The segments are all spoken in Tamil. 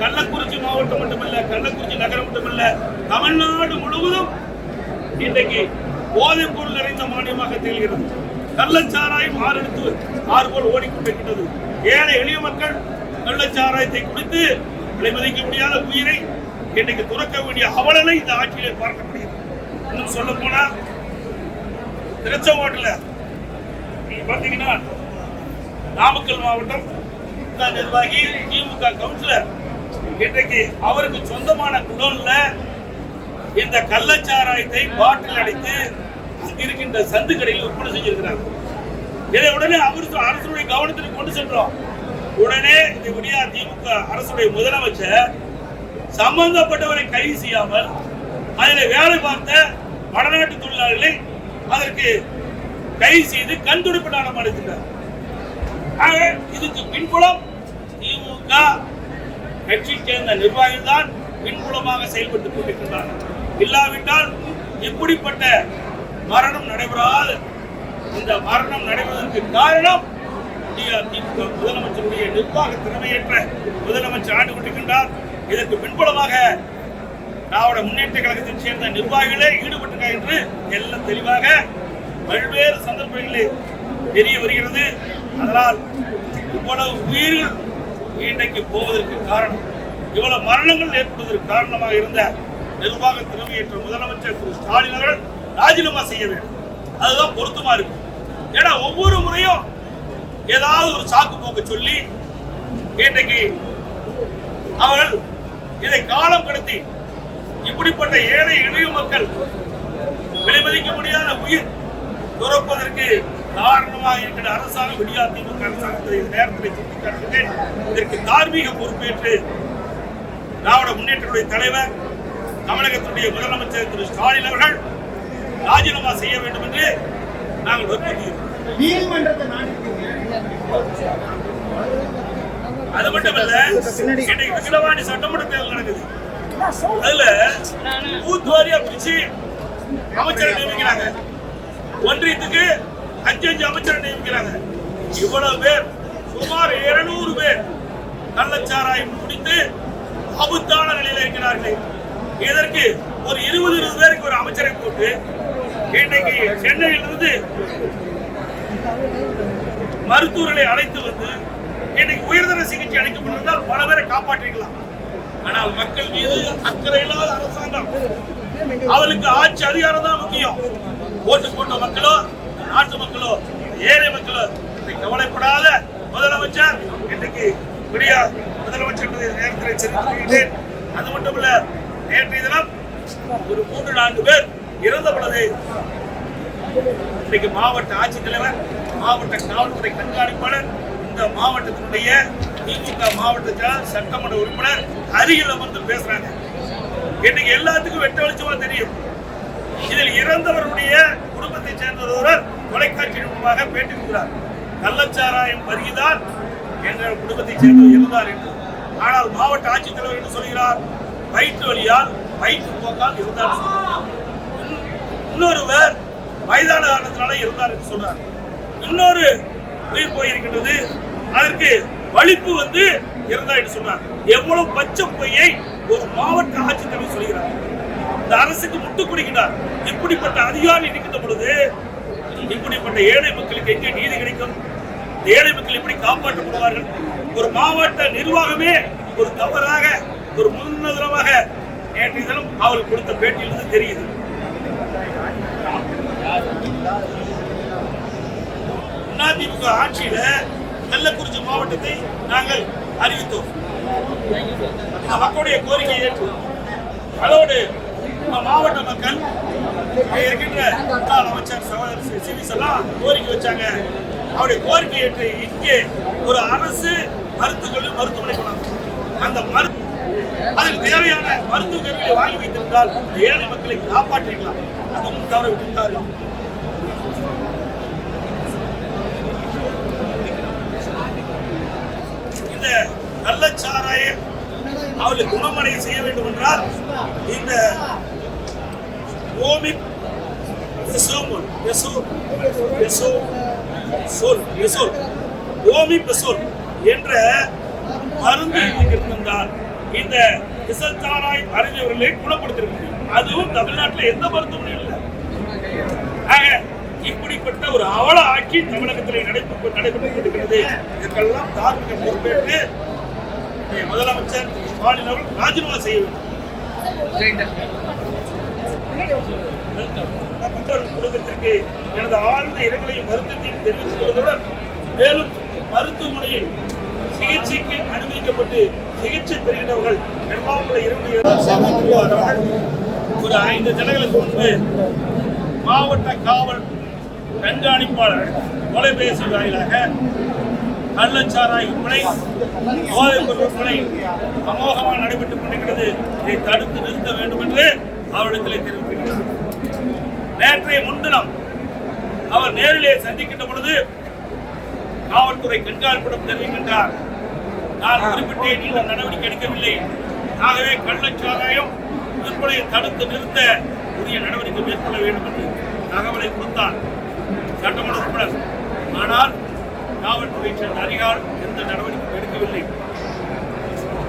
கள்ளக்குறிச்சி மாவட்டம் மட்டுமல்ல கள்ளக்குறிச்சி நகரம் மட்டுமல்ல தமிழ்நாடு முழுவதும் இன்றைக்கு போதைப் பொருள் நிறைந்த மாநிலமாக திகழ்கிறது. கள்ளச்சாராயம் ஆறெடுத்து ஆறு போல் ஓடிக்கொண்டிருக்கிறது ஏழை எளிய மக்கள் கள்ளச்சாராயத்தை குடித்து விலை மதிக்க முடியாத உயிரை இன்றைக்கு துறக்க வேண்டிய அவலனை இந்த ஆட்சியிலே பார்க்க முடியுது இன்னும் சொல்ல போனா திருச்செங்கோட்டில் நீங்க பார்த்தீங்கன்னா நாமக்கல் மாவட்டம் நிர்வாகி திமுக கவுன்சிலர் இன்றைக்கு அவருக்கு சொந்தமான குடோன்ல இந்த கள்ளச்சாராயத்தை பாட்டில் அடைத்து இருக்கின்ற சந்து கடையில் விற்பனை செஞ்சிருக்கிறார். இதை உடனே அவர் அரசுடைய கவனத்திற்கு கொண்டு சென்றோம். உடனே இந்த விடியா திமுக அரசுடைய முதலமைச்சர் சம்பந்தப்பட்டவரை கைது செய்யாமல் அதில் வேலை பார்த்த வடநாட்டு தொழிலாளர்களை அதற்கு கைது செய்து கண்துடைப்பு நாடம் அடைத்துள்ளார் ஆக இதுக்கு பின்புலம் திமுக கட்சி சேர்ந்த நிர்வாகிகள் தான் பின்புலமாக செயல்பட்டுக் கொண்டிருக்கின்றார்கள் இல்லாவிட்டால் இப்படிப்பட்ட மரணம் நடைபெறாது? இந்த மரணம் நடைபெறுவதற்கு காரணம் இந்தியா திமுக முதலமைச்சருடைய நிர்வாக திறமையற்ற முதலமைச்சர் ஆண்டு கொண்டிருக்கின்றார். இதற்கு பின்புலமாக திராவிட முன்னேற்ற கழகத்தைச் சேர்ந்த நிர்வாகிகளே ஈடுபட்டிருக்கார் என்று எல்லாம் தெளிவாக பல்வேறு சந்தர்ப்பங்களில் தெரிய வருகிறது. அதனால் இவ்வளவு உயிர்கள் இன்றைக்கு போவதற்கு காரணம் இவ்வளவு மரணங்கள் ஏற்படுவதற்கு காரணமாக இருந்த நிர்வாக திறமையற்ற முதலமைச்சர் திரு ஸ்டாலின் அவர்கள் ராஜினாமா செய்ய வேண்டும். அதுதான் பொருத்தமா இருக்கு. ஏன்னா ஒவ்வொரு முறையும் ஏதாவது ஒரு சாக்கு போக்க சொல்லி இன்றைக்கு அவர்கள் இதை காலம் கடத்தி இப்படிப்பட்ட ஏழை இணைய மக்கள் விலைமதிக்க முடியாத உயிர் துறப்பதற்கு காரணமாக இருக்கிற அரசாங்கம் விடியா திமுக அரசாங்கத்தை நேரத்தில் சுட்டிக்காட்டுகிறேன் இதற்கு தார்மீக பொறுப்பேற்று திராவிட முன்னேற்றத்துடைய தலைவர் தமிழகத்தினுடைய முதலமைச்சர் திரு ஸ்டாலின் அவர்கள் ராஜினாமா செய்ய வேண்டும் என்று நாங்கள் வற்புறுத்துகிறோம் அது மட்டுமல்ல இன்னைக்கு விக்கிரவாண்டி சட்டமன்ற தேர்தல் நடக்குது. அதுல பூத் வாரியா பிரிச்சு அமைச்சரை நியமிக்கிறாங்க. ஒன்றியத்துக்கு அஞ்சு அஞ்சு அமைச்சரை நியமிக்கிறாங்க இவ்வளவு பேர் சுமார் 200 பேர் கள்ளச்சாராயம் முடித்து ஆபத்தான நிலையில் இருக்கிறார்கள். இதற்கு ஒரு இருபது இருபது பேருக்கு ஒரு அமைச்சரை போட்டு இன்னைக்கு சென்னையிலிருந்து மருத்துவர்களை அழைத்து வந்து இன்னைக்கு உயர்தர சிகிச்சை அளிக்கப்பட்டிருந்தால் பல பேரை காப்பாற்றிக்கலாம். ஆனால் மக்கள் மீது அக்கறை இல்லாத அரசாங்கம். அவளுக்கு ஆட்சி அதிகாரம் தான் முக்கியம். ஓட்டு போட்ட மக்களோ நாட்டு மக்களோ ஏழை மக்களோ கவலைப்படாத முதலமைச்சர். இன்றைக்கு விடியா முதலமைச்சர் நேரத்தில் தெரிவித்துள்ளேன் அது மட்டுமல்ல நேற்றைய தினம் ஒரு மூன்று நான்கு பேர் இறந்த பொழுது இன்னைக்கு மாவட்ட ஆட்சித்தலைவர் மாவட்ட காவல்துறை கண்காணிப்பாளர் இந்த மாவட்டத்தினுடைய திமுக மாவட்ட சட்டமன்ற உறுப்பினர் அருகில் அமர்ந்து பேசுறாங்க. இன்னைக்கு எல்லாத்துக்கும் வெட்ட வெளிச்சமா தெரியும். இதில் இறந்தவருடைய குடும்பத்தை சேர்ந்த ஒருவர் தொலைக்காட்சி மூலமாக பேட்டி கொடுக்கிறார் கள்ளச்சாராயம் பருகிதான் எங்கள் குடும்பத்தை சேர்ந்தவர் இருந்தார் என்று. ஆனால் மாவட்ட ஆட்சித்தலைவர் என்று சொல்கிறார்? வயிற்று வழியால் வயிற்று போக்கால் இருந்தார் சொல்கிறார். இன்னொருவர் வயதான காரணத்தினால இருந்தார் என்று சொன்னார் இன்னொரு உயிர் போயிருக்கின்றது. அதற்கு வலிப்பு வந்து இருந்தார் என்று சொன்னார் எவ்வளவு பச்சை பொய்யை ஒரு மாவட்ட ஆட்சித்தலைவர் சொல்கிறார். இந்த அரசுக்கு முட்டு கொடுக்கிறார். இப்படிப்பட்ட அதிகாரி இருக்கின்ற பொழுது இப்படிப்பட்ட ஏழை மக்களுக்கு எங்கே நீதி கிடைக்கும்? ஏழை மக்கள் எப்படி காப்பாற்றப்படுவார்கள்? ஒரு மாவட்ட நிர்வாகமே ஒரு தவறாக ஒரு முன்னுதாரணமாக நேற்றைய தினம் அவர்கள் கொடுத்த பேட்டியிலிருந்து தெரியுது. அதிமுக ஆட்சியில கள்ளக்குறிச்சி மாவட்டத்தை நாங்கள் அறிவித்தோம். மக்களுடைய கோரிக்கையை ஏற்று அதோடு மாவட்ட மக்கள் இருக்கின்ற முன்னாள் அமைச்சர் சகோதரர் சிவிஸ் எல்லாம் கோரிக்கை வச்சாங்க. அவருடைய கோரிக்கை ஏற்று இங்கே ஒரு அரசு மருத்துவ மருத்துவமனை கொண்டாந்து அந்த மருத்துவ அதுக்கு தேவையான மருத்துவ கருவிகளை வாங்கி வைத்திருந்தால் ஏழை மக்களை காப்பாற்றிக்கலாம் அதுவும் தவற விட்டார்கள் இந்த நல்ல சாராயம் அவளை குணமடைய செய்ய வேண்டும் என்றால் இந்த பெசோமோல் பெசோ பெசோ சொல் பெசோல் ஓமி பெசோல் என்ற மருந்து இருந்தால் இந்த விசச்சாராய் அறிஞர்களை குணப்படுத்திருக்க அதுவும் தமிழ்நாட்டில் எந்த மருத்துவமனையும் இல்லை. ஆக இப்படிப்பட்ட ஒரு அவல ஆக்கி தமிழகத்தில் நடைபெற்று நடைபெற்றுக் கொண்டிருக்கிறது இதற்கெல்லாம் தார்மீக பொறுப்பேற்று முதலமைச்சர் திரு ஸ்டாலின் அவர்கள் ராஜினாமா செய்ய வேண்டும். மக்கள் குடும்பத்திற்கு எனது ஆழ்ந்த இரங்கலையும் வருத்தத்தையும் தெரிவித்துக் கொள்வதுடன் மேலும் மருத்துவமனையில் சிகிச்சைக்கு அனுமதிக்கப்பட்டு சிகிச்சை பெறுகின்றவர்கள் எர்ணாகுளம் இரண்டு ஒரு ஐந்து தினங்களுக்கு முன்பு மாவட்ட காவல் கண்காணிப்பாளர் தொலைபேசி வாயிலாக கள்ளச்சாராய் விற்பனை போதைப் பொருள் விற்பனை அமோகமாக நடைபெற்றுக் கொண்டிருக்கிறது. இதை தடுத்து நிறுத்த வேண்டும் என்று அவரிடத்தில் தெரிவித்திருக்கிறார் நேற்றைய முன்தினம் அவர் நேரிலே சந்திக்கின்ற பொழுது காவல்துறை கண்காணிப்பிடம் தெரிவிக்கின்றார் நான் குறிப்பிட்டேன் நீங்கள் நடவடிக்கை எடுக்கவில்லை. ஆகவே கள்ளச்சாராயம் விற்பனையை தடுத்து நிறுத்த உரிய நடவடிக்கை மேற்கொள்ள வேண்டும் என்று தகவலை கொடுத்தார். சட்டமன்ற உறுப்பினர். ஆனால் காவல்துறை சேர்ந்த அதிகாரி எந்த நடவடிக்கையும் எடுக்கவில்லை.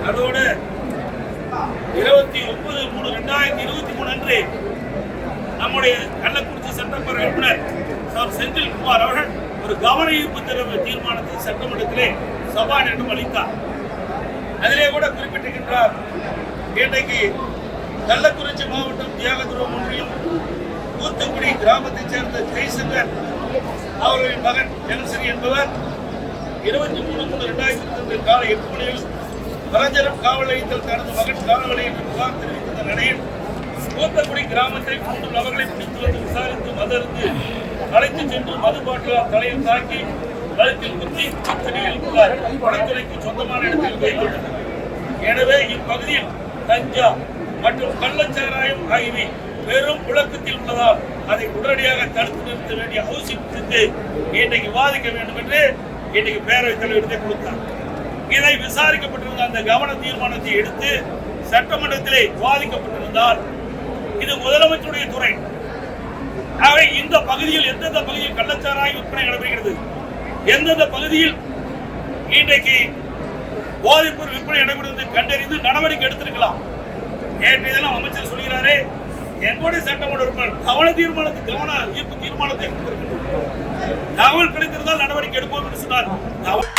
அதோடு இருபத்தி ஒன்பது மூணு ரெண்டாயிரத்தி இருபத்தி மூணு அன்று நம்முடைய கள்ளக்குறிச்சி சட்டமன்ற உறுப்பினர் சார் செந்தில்குமார் அவர்கள் ஒரு கவன ஈர்ப்பு திறமை தீர்மானத்தை சட்டமன்றத்திலே சபாநாயகரிடம் அளித்தார். அதிலே கூட குறிப்பிட்டிருக்கின்றார் இன்றைக்கு கள்ளக்குறிச்சி மாவட்டம் தியாகதுரம் ஒன்றியம் தூத்துக்குடி கிராமத்தைச் சேர்ந்த ஜெய்சங்கர் அவர்களின் மகன் ஜெகன்சரி என்பவர் இருபத்தி மூணு மூணு ரெண்டாயிரத்தி ரெண்டு காலை எட்டு மணியில் பரஞ்சரம் காவல் நிலையத்தில் தனது மகன் காவலையில் புகார் தெரிவித்த நிலையில் கோத்தக்குடி கிராமத்தை மூன்று நபர்களை பிடித்து வந்து விசாரித்து மதர்ந்து அழைத்து சென்று மது பாட்டிலால் தலையில் தாக்கி கழுத்தில் குத்தி தண்ணியில் உள்ளார் வனத்துறைக்கு சொந்தமான இடத்தில் வைத்துள்ளனர் எனவே இப்பகுதியில் தஞ்சா மற்றும் கள்ளச்சாராயம் ஆகியவை பெரும் புழக்கத்தில் உள்ளதால் அதை உடனடியாக தடுத்து நிறுத்த வேண்டிய அவசியம் குறித்து இன்றைக்கு விவாதிக்க வேண்டும் என்று இன்றைக்கு பேரவைத் தலைவரிடத்தை கொடுத்தார். இதை விசாரிக்கப்பட்டிருந்த அந்த கவன தீர்மானத்தை எடுத்து சட்டமன்றத்திலே விவாதிக்கப்பட்டிருந்தால் இது முதலமைச்சருடைய துறை. ஆகவே இந்த பகுதியில் எந்தெந்த பகுதியில் கள்ளச்சாராய விற்பனை நடைபெறுகிறது? எந்தெந்த பகுதியில் இன்றைக்கு போதைப்பொருள் விற்பனை நடைபெறுவது கண்டறிந்து நடவடிக்கை எடுத்திருக்கலாம்? நேற்றைய அமைச்சர் சொல்கிறாரே. என்னுடைய சட்டமன்ற உறுப்பினர் கவன தீர்மானத்தை கவன ஈர்ப்பு தீர்மானத்தை காவல் தகவல் கிடைத்திருந்தால் நடவடிக்கை எடுப்போம் என்று சொன்னார்.